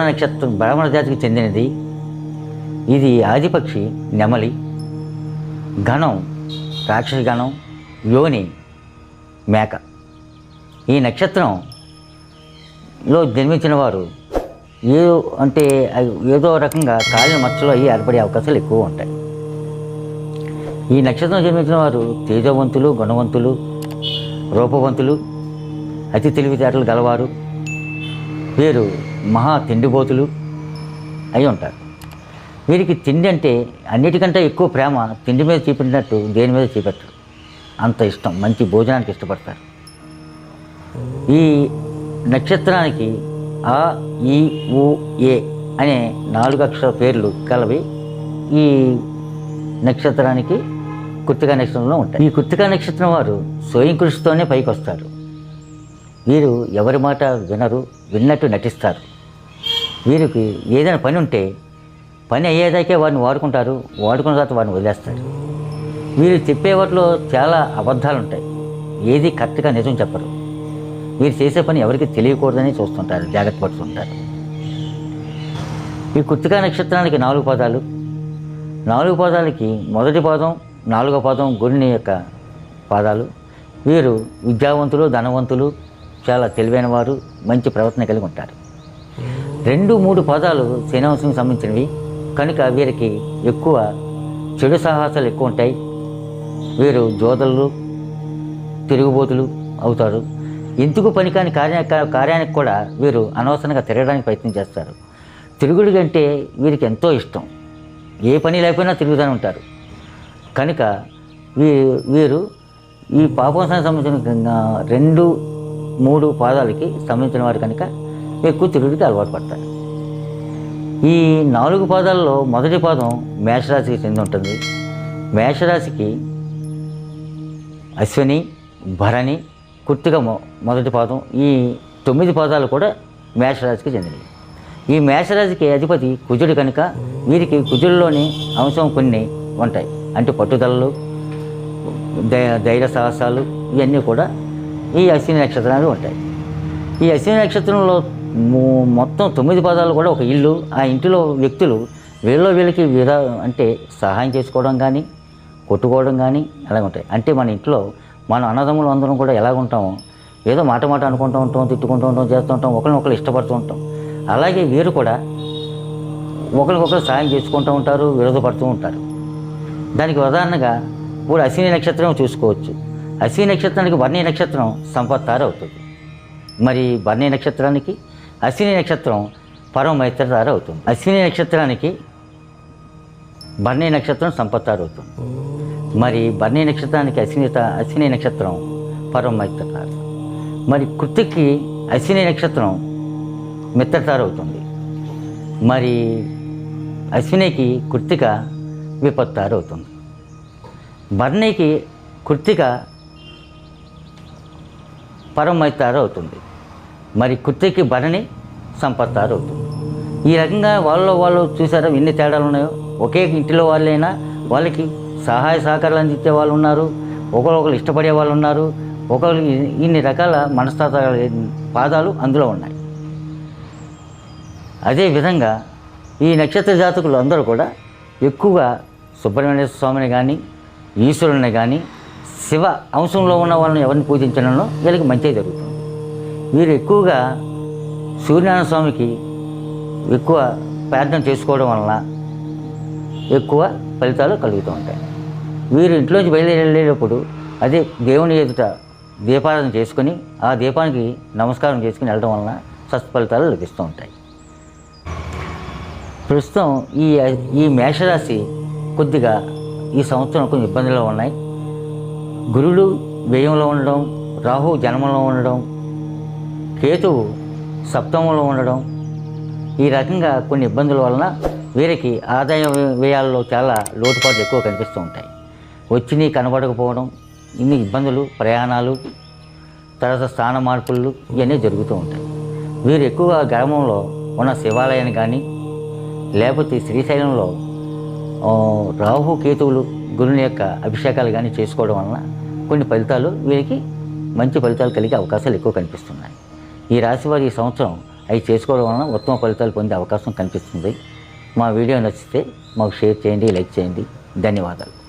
నక్షత్రం బ్రాహ్మణ జాతికి చెందినది. ఇది ఆదిపక్షి నెమలి. గణం రాక్షస గణం యోని మేక. ఈ నక్షత్రంలో జన్మించిన వారు ఏదో అంటే ఏదో రకంగా కాలిన మచ్చలు అయ్యి ఏర్పడే అవకాశాలు ఎక్కువ ఉంటాయి. ఈ నక్షత్రం జన్మించిన వారు తేజవంతులు గుణవంతులు రూపవంతులు అతి తెలివితేటలు గలవారు. వీరు మహా తిండిబోతులు అయి ఉంటారు. వీరికి తిండి అంటే అన్నిటికంటే ఎక్కువ ప్రేమ తిండి మీద చూపెట్టినట్టు దేని మీద చూపెట్టరు. అంత ఇష్టం మంచి భోజనానికి ఇష్టపడతారు. ఈ నక్షత్రానికి ఆ ఈ ఊ ఏ అనే నాలుగు అక్షర పేర్లు కలవి ఈ నక్షత్రానికి కృత్తికా నక్షత్రంలో ఉంటాయి. ఈ కృత్తికా నక్షత్రం వారు స్వయం కృషితోనే పైకి వస్తారు. వీరు ఎవరి మాట వినరు విన్నట్టు నటిస్తారు. వీరికి ఏదైనా పని ఉంటే పని అయ్యేదాకే వారిని వాడుకుంటారు వాడుకున్న తర్వాత వారిని వదిలేస్తారు. వీరు చెప్పే వాటిలో చాలా అబద్ధాలు ఉంటాయి ఏది కరెక్ట్గా నిజం చెప్పరు. వీరు చేసే పని ఎవరికి తెలియకూడదని చూస్తుంటారు జాగ్రత్త పడుతుంటారు. ఈ కృత్తికా నక్షత్రానికి నాలుగు పదాలు. నాలుగు పాదాలకి మొదటి పాదం నాలుగో పాదం గురుని యొక్క పాదాలు. వీరు విద్యావంతులు ధనవంతులు చాలా తెలివైన వారు మంచి ప్రవర్తన కలిగి ఉంటారు. రెండు మూడు పదాలు శ్రీనివాసునికి సంబంధించినవి. కనుక వీరికి ఎక్కువ చెడు సాహసాలు ఎక్కువ ఉంటాయి. వీరు జోదలు తిరుగుబోతులు అవుతారు. ఎందుకు పనికాని కార్య కార్యానికి కూడా వీరు అనవసరంగా తిరగడానికి ప్రయత్నం చేస్తారు. తిరుగుడు కంటే వీరికి ఎంతో ఇష్టం. ఏ పని లేకపోయినా తిరుగుతూనే ఉంటారు. కనుక వీ వీరు ఈ పాపం సంబంధించిన రెండు మూడు పాదాలకి సంబంధించిన వారు కనుక ఎక్కువ తిరుగుడికి అలవాటు పడతారు. ఈ నాలుగు పాదాల్లో మొదటి పాదం మేషరాశికి చెంది ఉంటుంది. మేషరాశికి అశ్విని భరణి కుర్తిక మొ మొదటి పాదం ఈ తొమ్మిది పాదాలు కూడా మేషరాశికి చెందినవి. ఈ మేషరాశికి అధిపతి కుజుడు కనుక వీరికి కుజుడిలోని అంశం కొన్ని ఉంటాయి. అంటే పట్టుదలలు ధైర్య సాహసాలు ఇవన్నీ కూడా ఈ అశ్విని నక్షత్రాలు ఉంటాయి. ఈ అశ్విని నక్షత్రంలో మొత్తం తొమ్మిది పదాలు కూడా ఒక ఇల్లు. ఆ ఇంటిలో వ్యక్తులు వీళ్ళలో వీళ్ళకి విధ అంటే సహాయం చేసుకోవడం కానీ కొట్టుకోవడం కానీ అలాగ ఉంటాయి. అంటే మన ఇంట్లో మన అన్నదమ్ములు అందరం కూడా ఎలాగ ఉంటామో ఏదో మాట మాట అనుకుంటూ ఉంటాం తిట్టుకుంటూ ఉంటాం చేస్తూ ఉంటాం ఒకరినొకరు ఇష్టపడుతూ ఉంటాం. అలాగే వీరు కూడా ఒకరికొకరు సాయం చేసుకుంటూ ఉంటారు విరోధపడుతూ ఉంటారు. దానికి ఉదాహరణగా ఇప్పుడు అశ్విని నక్షత్రం చూసుకోవచ్చు. అశ్విని నక్షత్రానికి వర్ణి నక్షత్రం సంపత్తారు అవుతుంది. మరి వర్ణి నక్షత్రానికి అశ్విని నక్షత్రం పరమమైత్రదారు అవుతుంది. అశ్విని నక్షత్రానికి బర్ణి నక్షత్రం సంపత్తారు అవుతుంది. మరి బర్ణి నక్షత్రానికి అశ్విని అశ్విని నక్షత్రం పరమమైత్రదారు మరి కృతికి అశ్విని నక్షత్రం మిత్రతారు అవుతుంది. మరి అశ్వినికి కృతిక విపత్తారు అవుతుంది. బర్ణికి కృతిక పరమైతారు అవుతుంది మరి కుర్తికి భరణి సంపత్తారు అవుతుంది ఈ రకంగా వాళ్ళలో వాళ్ళు చూసారా ఎన్ని తేడాలు ఉన్నాయో? ఒకే ఇంటిలో వాళ్ళైనా వాళ్ళకి సహాయ సహకారాలు అందించే వాళ్ళు ఉన్నారు ఒకరొకరు ఇష్టపడే వాళ్ళు ఉన్నారు ఒకరు ఇన్ని రకాల మనస్తత్వాల పాదాలు అందులో ఉన్నాయి. అదేవిధంగా ఈ నక్షత్ర జాతకులు అందరూ కూడా ఎక్కువగా సుబ్రహ్మణ్య స్వామిని కానీ ఈశ్వరుని కానీ శివ అంశంలో ఉన్న వాళ్ళని ఎవరిని పూజించడంలో వీళ్ళకి మంచిగా జరుగుతుంది. వీరు ఎక్కువగా సూర్యనారాయణ స్వామికి ఎక్కువ ప్రార్థన చేసుకోవడం వలన ఎక్కువ ఫలితాలు కలుగుతూ ఉంటాయి. వీరు ఇంట్లోంచి బయలుదేరేటప్పుడు వెళ్ళేటప్పుడు అదే దేవుని ఎదుట దీపారాధన చేసుకొని ఆ దీపానికి నమస్కారం చేసుకుని వెళ్ళడం వలన సత్ఫలితాలు లభిస్తూ ఉంటాయి. ప్రస్తుతం ఈ ఈ మేషరాశి కొద్దిగా ఈ సంవత్సరం కొన్ని ఇబ్బందులు ఉన్నాయి. గురుడు వ్యయంలో ఉండడం రాహు జన్మంలో ఉండడం కేతువు సప్తమంలో ఉండడం ఈ రకంగా కొన్ని ఇబ్బందుల వలన వీరికి ఆదాయ వ్యయాల్లో చాలా లోటుపాట్లు ఎక్కువ కనిపిస్తూ ఉంటాయి. వచ్చినవి కనబడకపోవడం ఇన్ని ఇబ్బందులు ప్రయాణాలు తర్వాత స్థాన మార్పులు ఇవన్నీ జరుగుతూ ఉంటాయి. వీరు ఎక్కువగా గ్రామంలో ఉన్న శివాలయాన్ని కానీ లేకపోతే శ్రీశైలంలో రాహు కేతువులు గురుని యొక్క అభిషేకాలు కానీ చేసుకోవడం వలన కొన్ని ఫలితాలు వీరికి మంచి ఫలితాలు కలిగే అవకాశాలు ఎక్కువ కనిపిస్తున్నాయి. ఈ రాశి వారి ఈ సంవత్సరం అవి చేసుకోవడం వలన ఉత్తమ ఫలితాలు పొందే అవకాశం కనిపిస్తుంది. మా వీడియో నచ్చితే మాకు షేర్ చేయండి లైక్ చేయండి. ధన్యవాదాలు.